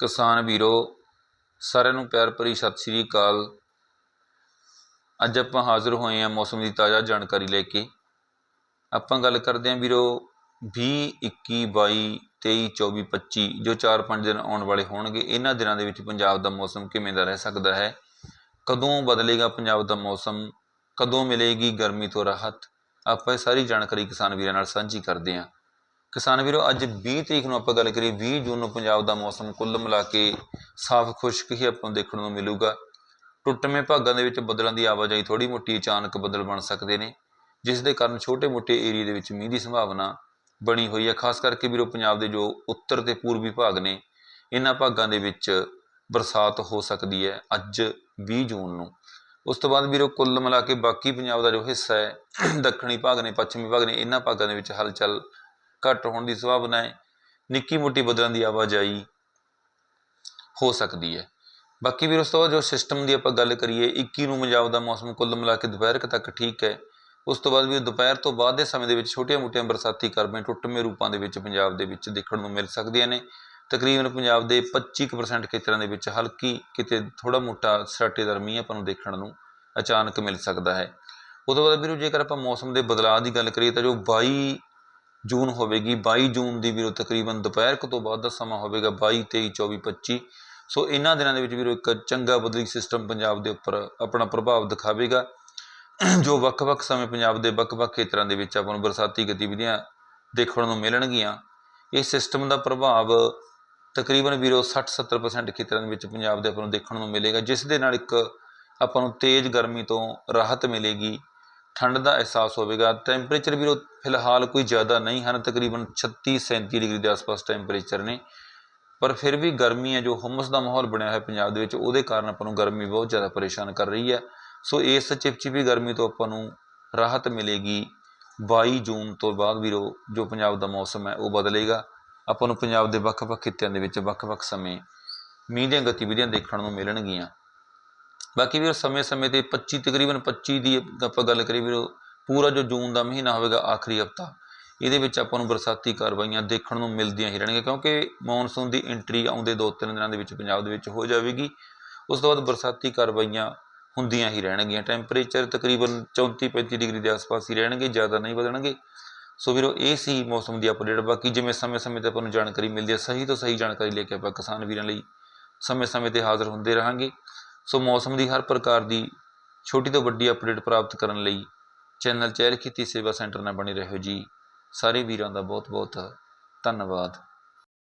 ਕਿਸਾਨ ਵੀਰੋ, ਸਾਰਿਆਂ ਨੂੰ ਪਿਆਰ ਭਰੀ ਸਤਿ ਸ੍ਰੀ ਅਕਾਲ। ਅੱਜ ਆਪਾਂ ਹਾਜ਼ਰ ਹੋਏ ਹਾਂ ਮੌਸਮ ਦੀ ਤਾਜ਼ਾ ਜਾਣਕਾਰੀ ਲੈ ਕੇ। ਆਪਾਂ ਗੱਲ ਕਰਦੇ ਹਾਂ ਵੀਰੋ 20 21 22 23 24 25 ਜੋ 4-5 ਦਿਨ ਆਉਣ ਵਾਲੇ ਹੋਣਗੇ, ਇਹਨਾਂ ਦਿਨਾਂ ਦੇ ਵਿੱਚ ਪੰਜਾਬ ਦਾ ਮੌਸਮ ਕਿਵੇਂ ਦਾ ਰਹਿ ਸਕਦਾ ਹੈ? ਕਦੋਂ ਬਦਲੇਗਾ ਪੰਜਾਬ ਦਾ ਮੌਸਮ? ਕਦੋਂ ਮਿਲੇਗੀ ਗਰਮੀ ਤੋਂ ਰਾਹਤ? ਆਪਾਂ ਇਹ ਸਾਰੀ ਜਾਣਕਾਰੀ ਕਿਸਾਨ ਵੀਰਾਂ ਨਾਲ ਸਾਂਝੀ ਕਰਦੇ ਹਾਂ। ਕਿਸਾਨ ਵੀਰੋ, ਅੱਜ 20 ਤਰੀਕ ਨੂੰ ਆਪਾਂ ਗੱਲ ਕਰੀਏ 20 ਜੂਨ ਨੂੰ ਪੰਜਾਬ ਦਾ ਮੌਸਮ ਕੁੱਲ ਮਿਲਾ ਕੇ ਸਾਫ਼ ਖੁਸ਼ਕ ਹੀ ਆਪਾਂ ਨੂੰ ਦੇਖਣ ਨੂੰ ਮਿਲੂਗਾ। ਟੁੱਟਵੇਂ ਭਾਗਾਂ ਦੇ ਵਿੱਚ ਬੱਦਲਾਂ ਦੀ ਆਵਾਜਾਈ ਥੋੜੀ ਮੋਟੀ ਅਚਾਨਕ ਬੱਦਲ ਬਣ ਸਕਦੇ ਨੇ, ਜਿਸ ਦੇ ਕਾਰਨ ਛੋਟੇ-ਮੋਟੇ ਏਰੀਆ ਦੇ ਵਿੱਚ ਮੀਂਹ ਦੀ ਸੰਭਾਵਨਾ ਬਣੀ ਹੋਈ ਹੈ। ਖਾਸ ਕਰਕੇ ਵੀਰੋ, ਪੰਜਾਬ ਦੇ ਜੋ ਉੱਤਰ ਤੇ ਪੂਰਬੀ ਭਾਗ ਨੇ, ਇਹਨਾਂ ਭਾਗਾਂ ਦੇ ਵਿੱਚ ਬਰਸਾਤ ਹੋ ਸਕਦੀ ਹੈ ਅੱਜ 20 ਜੂਨ ਨੂੰ। ਉਸ ਤੋਂ ਬਾਅਦ ਵੀਰੋ, ਕੁੱਲ ਮਿਲਾ ਕੇ ਬਾਕੀ ਪੰਜਾਬ ਦਾ ਜੋ ਹਿੱਸਾ ਹੈ, ਦੱਖਣੀ ਭਾਗ ਨੇ, ਪੱਛਮੀ ਭਾਗ ਨੇ, ਇਹਨਾਂ ਭਾਗਾਂ ਦੇ ਵਿੱਚ ਹਲਚਲ ਘੱਟ ਹੋਣ ਦੀ ਸੰਭਾਵਨਾ ਹੈ, ਨਿੱਕੀ ਮੋਟੀ ਬਦਲਾਂ ਦੀ ਆਵਾਜਾਈ ਹੋ ਸਕਦੀ ਹੈ। ਬਾਕੀ ਵੀਰ ਉਸ ਤੋਂ ਬਾਅਦ ਜੋ ਸਿਸਟਮ ਦੀ ਆਪਾਂ ਗੱਲ ਕਰੀਏ 21 ਨੂੰ ਪੰਜਾਬ ਦਾ ਮੌਸਮ ਕੁੱਲ ਮਿਲਾ ਕੇ ਦੁਪਹਿਰ ਤੱਕ ਠੀਕ ਹੈ। ਉਸ ਤੋਂ ਬਾਅਦ ਵੀ ਦੁਪਹਿਰ ਤੋਂ ਬਾਅਦ ਦੇ ਸਮੇਂ ਦੇ ਵਿੱਚ ਛੋਟੀਆਂ-ਮੋਟੀਆਂ ਬਰਸਾਤੀ ਕਰਮੇ ਟੁੱਟਵੇਂ ਰੂਪਾਂ ਦੇ ਵਿੱਚ ਪੰਜਾਬ ਦੇ ਵਿੱਚ ਦੇਖਣ ਨੂੰ ਮਿਲ ਸਕਦੀਆਂ ਨੇ। ਤਕਰੀਬਨ ਪੰਜਾਬ ਦੇ 25% ਖੇਤਰਾਂ ਦੇ ਵਿੱਚ ਹਲਕੀ ਕਿਤੇ ਥੋੜਾ ਮੋਟਾ ਸਰਾਟੇਦਾਰ ਮੀਂਹ ਆਪਾਂ ਨੂੰ ਦੇਖਣ ਨੂੰ ਅਚਾਨਕ ਮਿਲ ਸਕਦਾ ਹੈ। ਉਦੋਂ ਬਾਅਦ ਵੀਰੋ ਜੇਕਰ ਆਪਾਂ ਮੌਸਮ ਦੇ ਬਦਲਾਅ ਦੀ ਗੱਲ ਕਰੀਏ ਤਾਂ ਜੋ 22 ਜੂਨ ਹੋਵੇਗੀ 22 ਜੂਨ ਦੀ ਵੀਰੋ ਤਕਰੀਬਨ ਦੁਪਹਿਰ ਕੁ ਤੋਂ ਬਾਅਦ ਦਾ ਸਮਾਂ ਹੋਵੇਗਾ 22 23 24 25 ਸੋ ਇਹਨਾਂ ਦਿਨਾਂ ਦੇ ਵਿੱਚ ਵੀਰੋ ਇੱਕ ਚੰਗਾ ਬਦਲੀ ਸਿਸਟਮ ਪੰਜਾਬ ਦੇ ਉੱਪਰ ਆਪਣਾ ਪ੍ਰਭਾਵ ਦਿਖਾਵੇਗਾ। ਜੋ ਵੱਖ-ਵੱਖ ਸਮੇਂ ਪੰਜਾਬ ਦੇ ਵੱਖ-ਵੱਖ ਖੇਤਰਾਂ ਦੇ ਵਿੱਚ ਆਪਾਂ ਨੂੰ ਬਰਸਾਤੀ ਗਤੀਵਿਧੀਆਂ ਦੇਖਣ ਨੂੰ ਮਿਲਣਗੀਆਂ। ਇਹ ਸਿਸਟਮ ਦਾ ਪ੍ਰਭਾਵ ਤਕਰੀਬਨ ਵੀਰੋ 60-70% ਖੇਤਰਾਂ ਦੇ ਵਿੱਚ ਪੰਜਾਬ ਦੇ ਆਪਾਂ ਨੂੰ ਦੇਖਣ ਨੂੰ ਮਿਲੇਗਾ, ਜਿਸ ਦੇ ਨਾਲ ਇੱਕ ਆਪਾਂ ਨੂੰ ਤੇਜ਼ ਗਰਮੀ ਤੋਂ ਰਾਹਤ ਮਿਲੇਗੀ। ਠੰਡ ਦਾ ਅਹਿਸਾਸ ਹੋਵੇਗਾ। ਟੈਂਪਰੇਚਰ ਵੀਰੋ, ਫਿਲਹਾਲ ਕੋਈ ਜ਼ਿਆਦਾ ਨਹੀਂ ਹਨ, ਤਕਰੀਬਨ 36 37 ਡਿਗਰੀ ਦੇ ਆਸ-ਪਾਸ ਟੈਂਪਰੇਚਰ ਨੇ। ਪਰ ਫਿਰ ਵੀ ਗਰਮੀ ਹੈ, ਜੋ ਹਮਸ ਦਾ ਮਾਹੌਲ ਬਣਿਆ ਹੋਇਆ ਪੰਜਾਬ ਦੇ ਵਿੱਚ, ਉਹਦੇ ਕਾਰਨ ਆਪਾਂ ਨੂੰ ਗਰਮੀ ਬਹੁਤ ਜ਼ਿਆਦਾ ਪਰੇਸ਼ਾਨ ਕਰ ਰਹੀ ਹੈ। ਸੋ ਇਸ ਚਿਪਚਿਪੀ ਗਰਮੀ ਤੋਂ ਆਪਾਂ ਨੂੰ ਰਾਹਤ ਮਿਲੇਗੀ 22 ਜੂਨ ਤੋਂ ਬਾਅਦ ਵੀਰੋ, ਜੋ ਪੰਜਾਬ ਦਾ ਮੌਸਮ ਹੈ, ਉਹ ਬਦਲੇਗਾ। ਆਪਾਂ ਨੂੰ ਪੰਜਾਬ ਦੇ ਵੱਖ-ਵੱਖ ਖਿੱਤਿਆਂ ਦੇ ਵਿੱਚ ਵੱਖ-ਵੱਖ ਸਮੇਂ, ਮੀਂਹ ਦੀਆਂ ਗਤੀਵਿਧੀਆਂ ਦੇਖਣ ਨੂੰ ਮਿਲਣਗੀਆਂ। ਬਾਕੀ ਵੀਰੋ ਸਮੇਂ-ਸਮੇਂ ਤੇ 25 ਤਕਰੀਬਨ 25 ਦੀ ਆਪਾਂ ਗੱਲ ਕਰੀਏ ਵੀਰੋ, ਪੂਰਾ ਜੋ ਜੂਨ ਦਾ ਮਹੀਨਾ ਹੋਵੇਗਾ, ਆਖਰੀ ਹਫਤਾ, ਇਹਦੇ ਵਿੱਚ ਆਪਾਂ ਨੂੰ ਬਰਸਾਤੀ ਕਾਰਵਾਈਆਂ ਦੇਖਣ ਨੂੰ ਮਿਲਦੀਆਂ ਹੀ ਰਹਿਣਗੀਆਂ, ਕਿਉਂਕਿ ਮੌਨਸੂਨ ਦੀ ਐਂਟਰੀ ਆਉਂਦੇ 2-3 ਦਿਨਾਂ ਦੇ ਵਿੱਚ ਪੰਜਾਬ ਦੇ ਵਿੱਚ ਹੋ ਜਾਵੇਗੀ, ਉਸ ਤੋਂ ਬਾਅਦ ਬਰਸਾਤੀ ਕਾਰਵਾਈਆਂ ਹੁੰਦੀਆਂ ਹੀ ਰਹਿਣਗੀਆਂ ਟੈਂਪਰੇਚਰ ਤਕਰੀਬਨ 34-35 ਡਿਗਰੀ ਦੇ ਆਸ-ਪਾਸ ਹੀ ਰਹਿਣਗੇ, ਜ਼ਿਆਦਾ ਨਹੀਂ ਵਧਣਗੇ, ਸੋ ਵੀਰੋ, ਇਹ ਸੀ ਮੌਸਮ ਦੀ ਅਪਡੇਟ ਬਾਕੀ ਜਿਵੇਂ ਸਮੇਂ-ਸਮੇਂ ਤੇ ਆਪਾਂ ਨੂੰ ਜਾਣਕਾਰੀ ਮਿਲਦੀ ਹੈ, ਸਹੀ ਤੋਂ ਸਹੀ ਜਾਣਕਾਰੀ ਲੈ ਕੇ ਆਪਾਂ ਕਿਸਾਨ ਵੀਰਾਂ ਲਈ ਸਮੇਂ-ਸਮੇਂ ਤੇ ਹਾਜ਼ਰ ਹੁੰਦੇ ਰਹਾਂਗੇ। ਸੋ ਮੌਸਮ ਦੀ ਹਰ ਪ੍ਰਕਾਰ ਦੀ ਛੋਟੀ ਤੋਂ ਵੱਡੀ ਅਪਡੇਟ ਪ੍ਰਾਪਤ ਕਰਨ ਲਈ ਚੈਨਲ ਚਹਿਲ ਖੇਤੀ ਸੇਵਾ ਸੈਂਟਰ ਨਾਲ ਬਣੇ ਰਹੋ ਜੀ। ਸਾਰੇ ਵੀਰਾਂ ਦਾ ਬਹੁਤ ਬਹੁਤ ਧੰਨਵਾਦ।